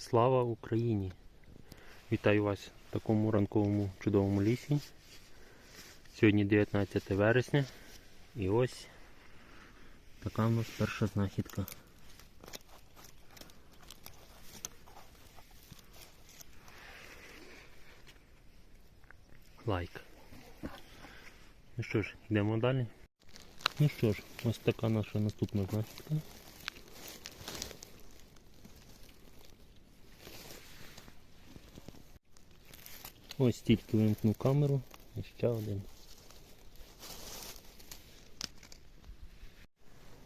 Слава Україні! Вітаю вас в такому ранковому чудовому лісі. Сьогодні 19 вересня і ось така у нас перша знахідка. Лайк. Ну що ж, йдемо далі. Ну що ж, ось така наша наступна знахідка. Ось тільки вимкнув камеру і ще один.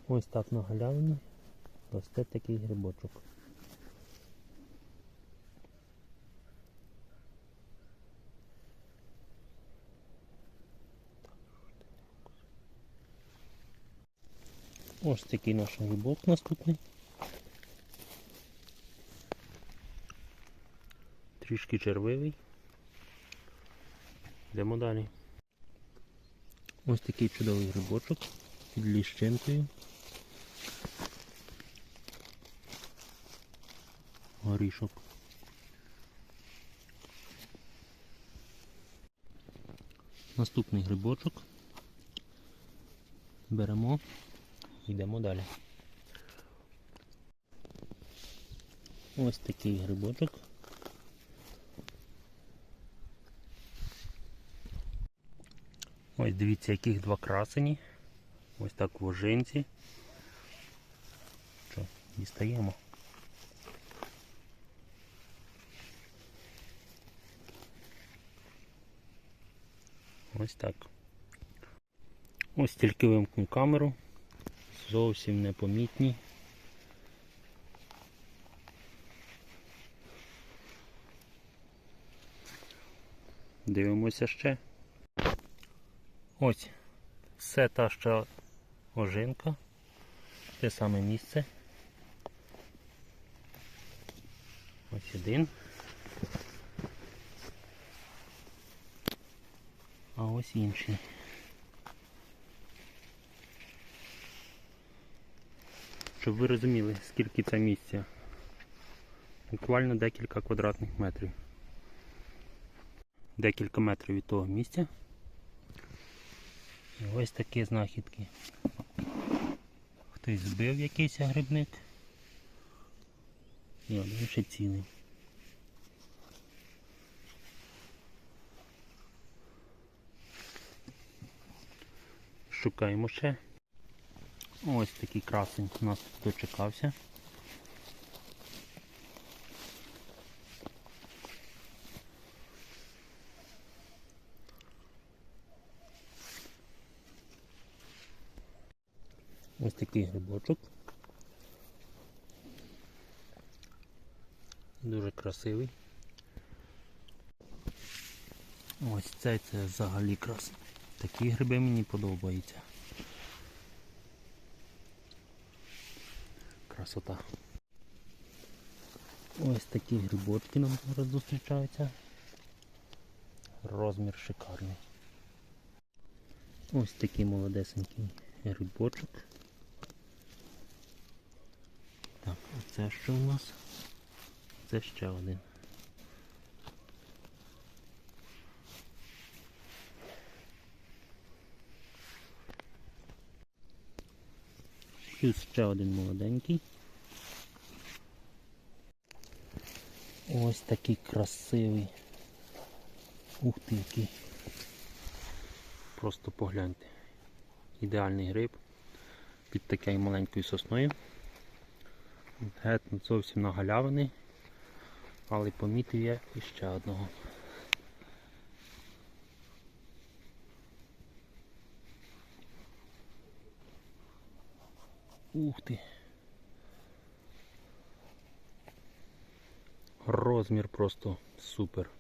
Ось так на галявині росте такий грибочок. Ось такий наш грибок наступний. Трішки червивий. Йдемо далі. Ось такий чудовий грибочок під ліщинкою. Горішок. Наступний грибочок. Беремо, йдемо далі. Ось такий грибочок. Ось дивіться, яких два красені. Ось так в ожинці. Що, дістаємо. Ось так. Ось тільки вимкну камеру. Зовсім непомітні. Дивимося ще. Ось все та ще ожинка. Те саме місце. Ось один. А ось інший. Щоб ви розуміли, скільки це місця. Буквально декілька квадратних метрів. Декілька метрів від того місця. І ось такі знахідки. Хтось збив якийсь грибник. І один ще цілий. Шукаємо ще. Ось такий красень у нас дочекався. Ось такий грибочок. Дуже красивий. Ось цей це взагалі крас. Такі гриби мені подобаються. Красота. Ось такі грибочки нам зараз зустрічаються. Розмір шикарний. Ось такий молодесенький грибочок. Так, а це що у нас? Це ще один. Плюс ще один молоденький. Ось такий красивий. Ух ти який. Просто погляньте. Ідеальний гриб під такою маленькою сосною. Геть зовсім на галявини, але помітив я іще одного. Ух ти. Розмір просто супер.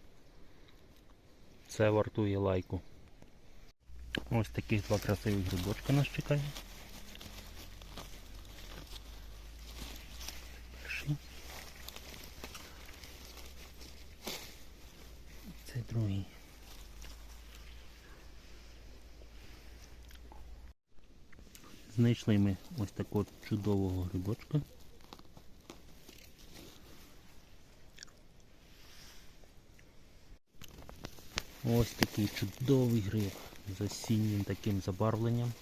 Це вартує лайку. Ось таких два красивих грибочка нас чекає. це другий. Знайшли ми ось такого чудового грибочка. Ось такий чудовий гриб з осіннім таким забарвленням.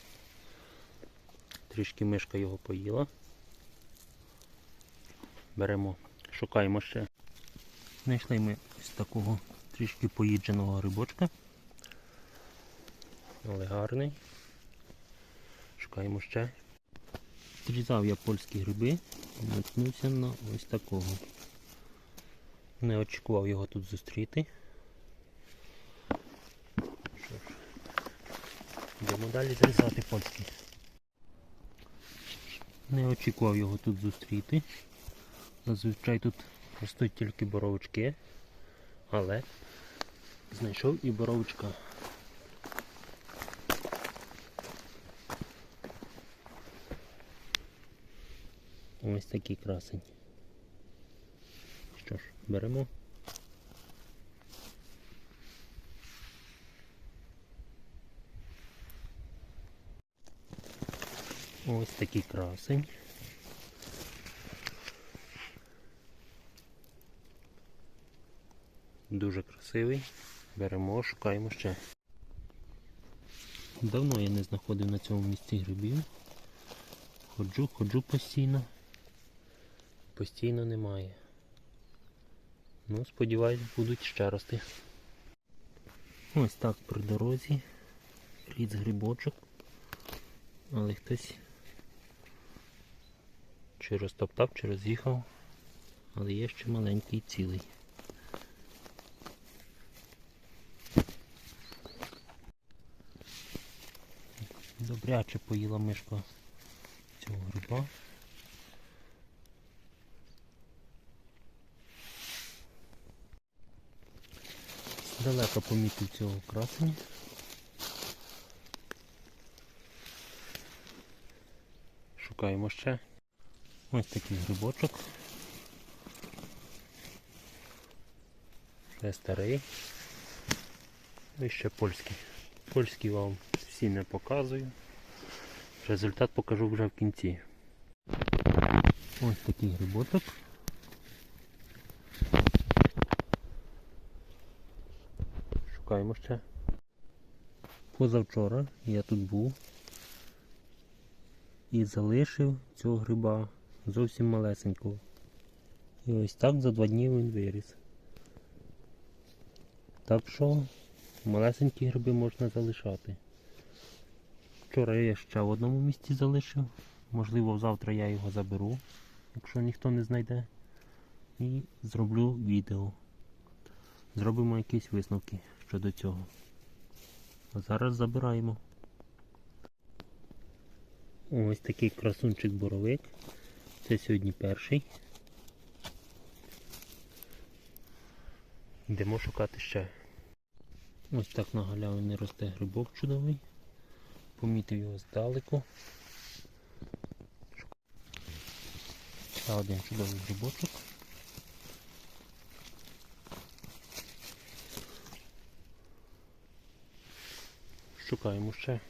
Трішки мишка його поїла. Беремо, шукаємо ще. Знайшли ми ось такого трішки поїдженого грибочка. Але гарний. Шукаємо ще. Зрізав я польські гриби і наткнувся на ось такого. Не очікував його тут зустріти. Що ж, йдемо далі зрізати польські. Не очікував його тут зустріти. Зазвичай тут ростуть тільки боровички, але знайшов і боровичка. Ось такий красень. Що ж, беремо. Ось такий красень. Дуже красивий. Беремо, шукаємо ще. Давно я не знаходив на цьому місці грибів. Ходжу, ходжу постійно. Постійно немає. Ну, сподіваюсь, будуть ще рости. Ось так при дорозі. Ріц грибочок. Але хтось чи розтоптав, чи роз'їхав. Але є ще маленький цілий. Добряче поїла мишка цього гриба. Далеко помітив цього красення. Шукаємо ще. Ось такий грибочок. Ще старий. І ще польський. Польський вам всі не показую. Результат покажу вже в кінці. Ось такий грибочок. Шукаємо ще. Позавчора я тут був і залишив цього гриба зовсім малесенького. І ось так за два дні він виріс. Так що малесенькі гриби можна залишати. Вчора я ще в одному місці залишив. Можливо, завтра я його заберу, якщо ніхто не знайде. І зроблю відео. Зробимо якісь висновки щодо цього. А зараз забираємо. Ось такий красунчик боровик. Це сьогодні перший. Йдемо шукати ще. Ось так на галявині росте грибок чудовий. Помітив його здалеку. Ще один чудовий грибочок. Шукаємо ще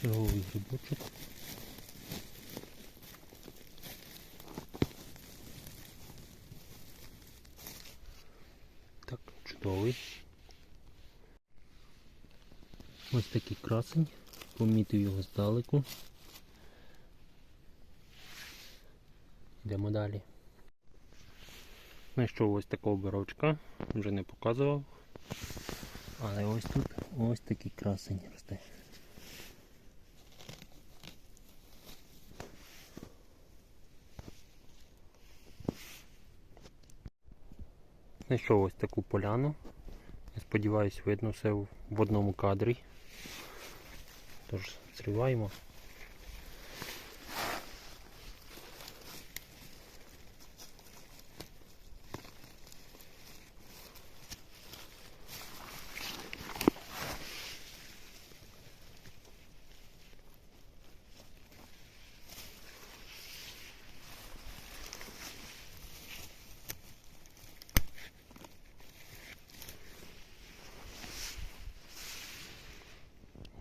черговий грибочок. Так, чудовий. Ось такий красень. Помітив його здалеку. Йдемо далі. Знайшов ось такого боровчка, вже не показував. Але ось тут ось такий красень росте. Знайшов ось таку поляну. Я сподіваюся, видно все в одному кадрі. Тож зриваємо.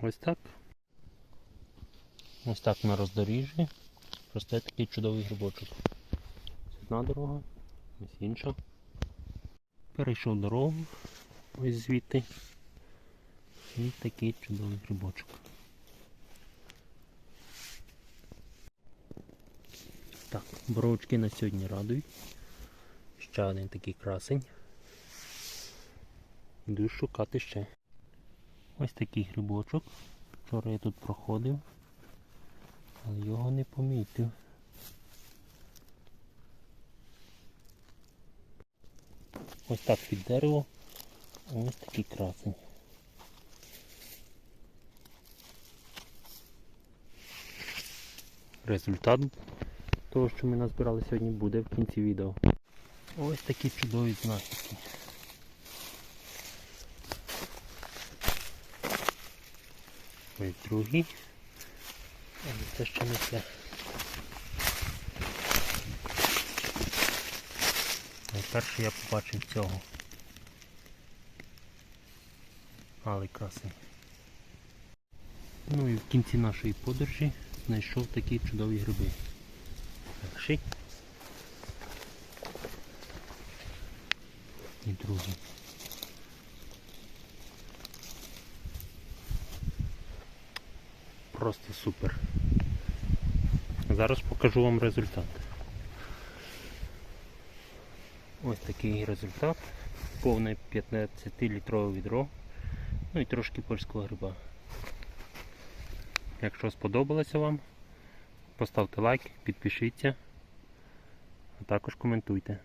Ось так. Ось так на роздоріжжі. Росте такий чудовий грибочок. Ось Одна дорога, ось інша. Перейшов дорогу ось звідти. І такий чудовий грибочок. Так, боровички на сьогодні радують. Ще один такий красень. Йду шукати ще. Ось такий грибочок. Вчора я тут проходив, але його не помітив. Ось так під дерево. Ось такий красень. Результат того, що ми назбирали сьогодні, буде в кінці відео. Ось такі чудові знахідки. Ось другий. Це ще не все. Найперше я побачив цього. Але красень. Ну і в кінці нашої подорожі знайшов такі чудові гриби. Перший. І другий. Просто супер. Зараз покажу вам результат. Ось такий результат. Повне 15-літрове відро. Ну і трошки польського гриба. Якщо сподобалося вам, поставте лайк, підпишіться, а також коментуйте.